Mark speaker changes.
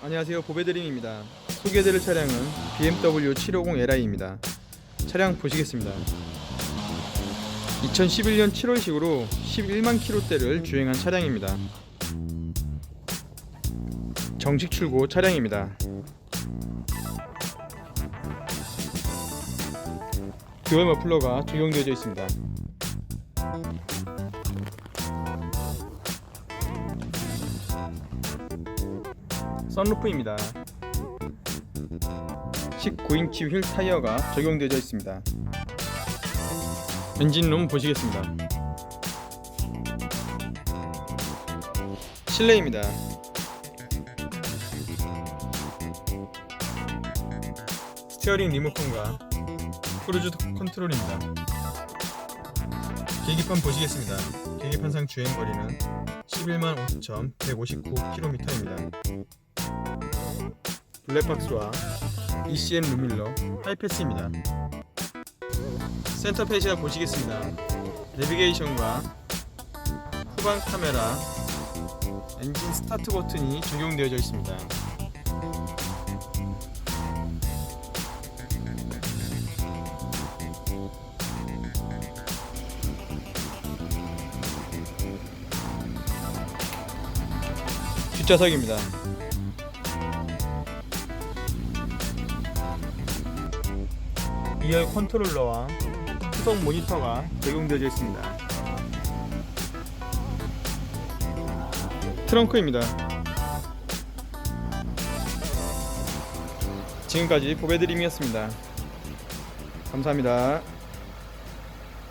Speaker 1: 안녕하세요. 보배드림입니다. 소개해드릴 차량은 BMW 750li입니다. 차량 보시겠습니다. 2011년 7월식으로 11만 킬로대를 주행한 차량입니다. 정식 출고 차량입니다. 듀얼 머플러가 적용되어 있습니다 썬루프입니다. 19인치 휠 타이어가 적용되어 있습니다. 엔진룸 보시겠습니다. 실내입니다. 스티어링 리모컨과 크루즈 컨트롤입니다. 계기판 보시겠습니다. 계기판상 주행 거리는 11만 5,159km입니다. 블랙박스와 ECM 루밀러 하이패스입니다. 센터 페이지가 보시겠습니다. 내비게이션과 후방 카메라, 엔진 스타트 버튼이 적용되어 있습니다. 뒷좌석입니다. 이열 컨트롤러와 후속 모니터가 적용되어 있습니다. 트렁크입니다. 지금까지 보배드림이었습니다. 감사합니다.